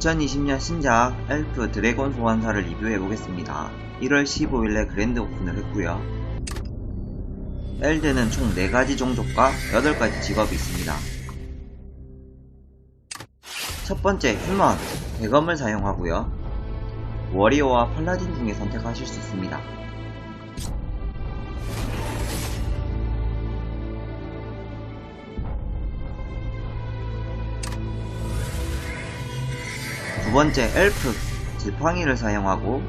2020년 신작 엘프 드래곤 소환사를 리뷰해보겠습니다. 1월 15일에 그랜드 오픈을 했고요. 엘드는 총 4가지 종족과 8가지 직업이 있습니다. 첫 번째 휴먼, 대검을 사용하고요. 워리어와 팔라딘 중에 선택하실 수 있습니다. 두 번째 엘프, 지팡이를 사용하고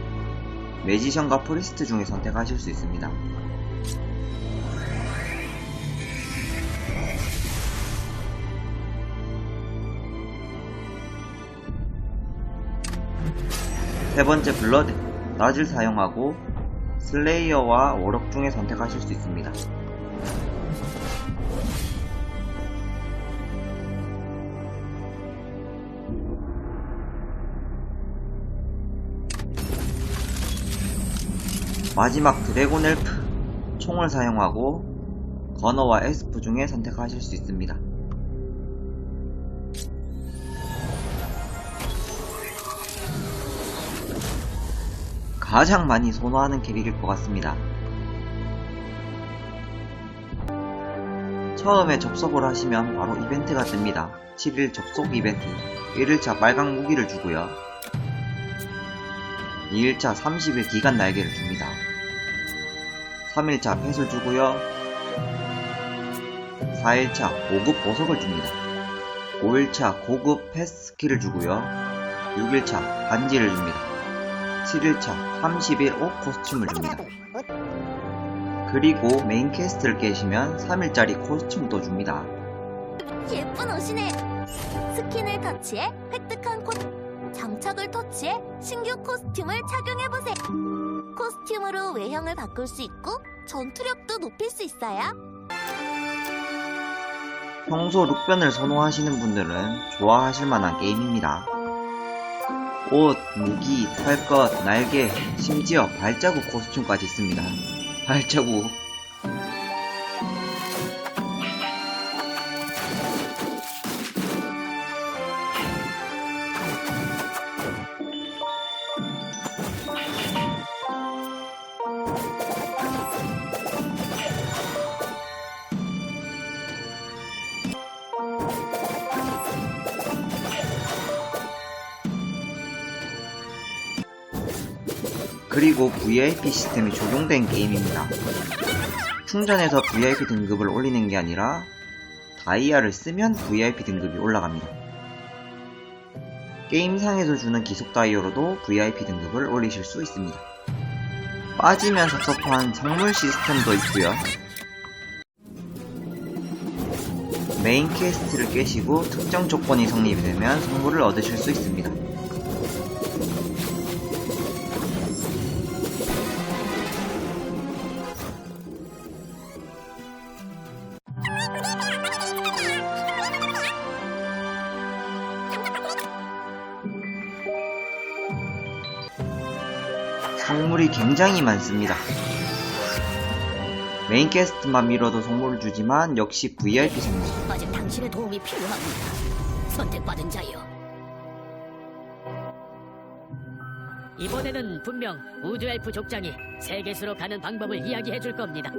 매지션과 프리스트 중에 선택하실 수 있습니다. 세 번째 블러드, 낫을 사용하고 슬레이어와 워럭 중에 선택하실 수 있습니다. 마지막 드래곤 엘프, 총을 사용하고 건어와 에스프 중에 선택하실 수 있습니다. 가장 많이 선호하는 캐릭일 것 같습니다. 처음에 접속을 하시면 바로 이벤트가 뜹니다. 7일 접속 이벤트 1일차 빨강 무기를 주고요. 2일차 30일 기간 날개를 줍니다. 3일차 펫을 주고요. 4일차 5급 보석을 줍니다. 5일차 고급 펫 스킬을 주고요. 6일차 반지를 줍니다. 7일차 30일 옷 코스튬을 줍니다. 그리고 메인 퀘스트를 깨시면 3일짜리 코스튬도 줍니다. 예쁜 옷이네. 스킨을 터치해 획득한 코 장착을 터치해 신규 코스튬을 착용해보세요. 코스튬으로 외형을 바꿀 수 있고 전투력도 높일 수 있어요. 평소 룩변을 선호하시는 분들은 좋아하실 만한 게임입니다. 옷, 무기, 털것, 날개, 심지어 발자국 코스튬까지 있습니다. 발자국. 그리고 VIP 시스템이 적용된 게임입니다. 충전해서 VIP 등급을 올리는 게 아니라 다이아를 쓰면 VIP 등급이 올라갑니다. 게임상에서 주는 기속 다이어로도 VIP 등급을 올리실 수 있습니다. 빠지면 섭섭한 성물 시스템도 있고요. 메인 퀘스트를 깨시고 특정 조건이 성립이 되면 선물을 얻으실 수 있습니다. 성물이 굉장히 많습니다. 메인 퀘스트만 밀어도 선물을 주지만 역시 VIP 선물. 아직 당신의 도움이 필요합니다. 선택받은 자요. 이번에는 분명 우주 엘프 족장이 세계수로 가는 방법을 이야기해 줄 겁니다.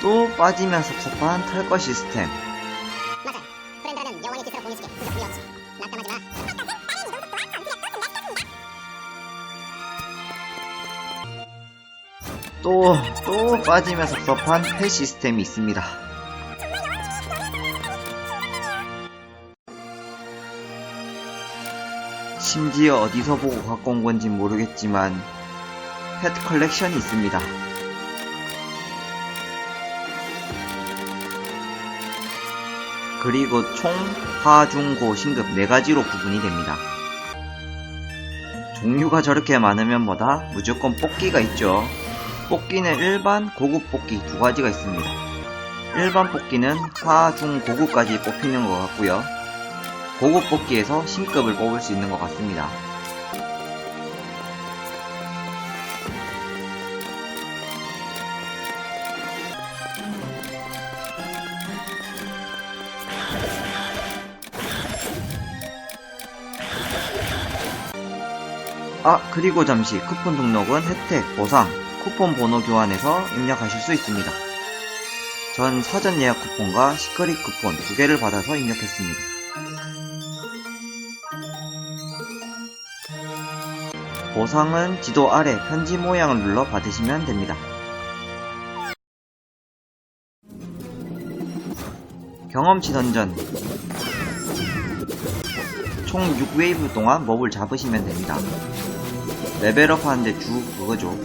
또 빠지면 섭섭한 털거 시스템. 또, 또 빠지면 섭섭한 펫 시스템이 있습니다. 심지어 어디서 보고 갖고 온 건지 모르겠지만 펫 컬렉션이 있습니다. 그리고 총 하, 중, 고, 신급 4가지로 구분이 됩니다. 종류가 저렇게 많으면 뭐다? 무조건 뽑기가 있죠. 뽑기는 일반, 고급 뽑기 두 가지가 있습니다. 일반 뽑기는 하, 중, 고급까지 뽑히는 것 같고요. 고급 뽑기에서 신급을 뽑을 수 있는 것 같습니다. 아 그리고 잠시 쿠폰 등록은 혜택, 보상, 쿠폰 번호 교환해서 입력하실 수 있습니다. 전 사전 예약 쿠폰과 시크릿 쿠폰 두 개를 받아서 입력했습니다. 보상은 지도 아래 편지 모양을 눌러 받으시면 됩니다. 경험치 던전 총 6웨이브 동안 몹을 잡으시면 됩니다. 레벨업 하는데 주 그거죠.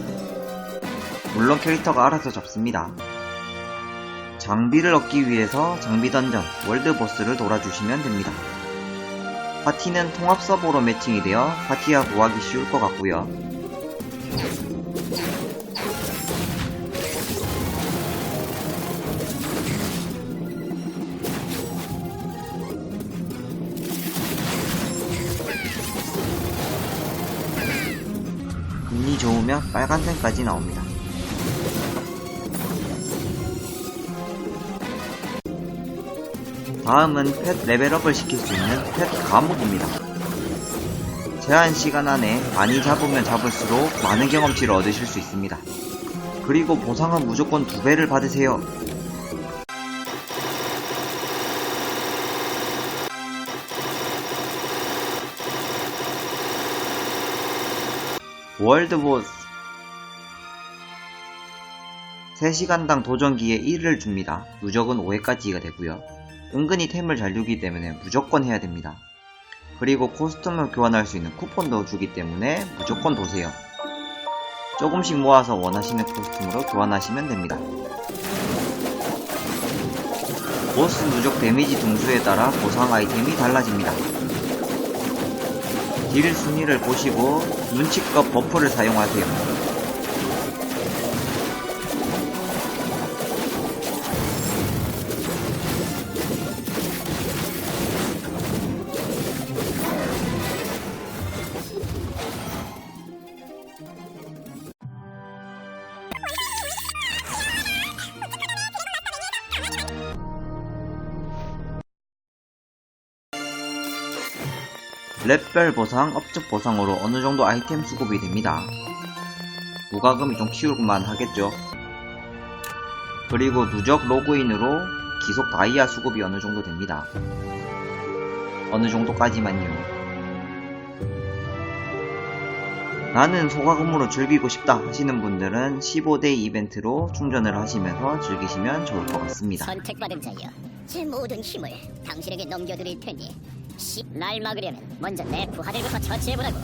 물론 캐릭터가 알아서 잡습니다. 장비를 얻기 위해서 장비 던전, 월드 보스를 돌아주시면 됩니다. 파티는 통합 서버로 매칭이 되어 파티와 구하기 쉬울 것 같고요. 운이 좋으면 빨간색까지 나옵니다. 다음은 펫 레벨업을 시킬 수 있는 펫 과목입니다. 제한 시간 안에 많이 잡으면 잡을수록 많은 경험치를 얻으실 수 있습니다. 그리고 보상은 무조건 두 배를 받으세요. 월드보스 3시간당 도전기에 1을 줍니다. 누적은 5회까지가 되고요. 은근히 템을 잘 주기 때문에 무조건 해야 됩니다. 그리고 코스튬을 교환할 수 있는 쿠폰도 주기 때문에 무조건 도세요. 조금씩 모아서 원하시는 코스튬으로 교환하시면 됩니다. 보스 누적 데미지 등수에 따라 보상 아이템이 달라집니다. 딜 순위를 보시고 눈치껏 버프를 사용하세요. 랩별 보상, 업적 보상으로 어느 정도 아이템 수급이 됩니다. 무과금이 좀 키울만 하겠죠. 그리고 누적 로그인으로 기속 다이아 수급이 어느 정도 됩니다. 어느 정도까지만요. 나는 소과금으로 즐기고 싶다 하시는 분들은 15대 이벤트로 충전을 하시면서 즐기시면 좋을 것 같습니다. 선택받은 자여, 제 모든 힘을 당신에게 넘겨드릴 테니 씨, 날 막으려면 먼저 내 부하들부터 처치해보라고.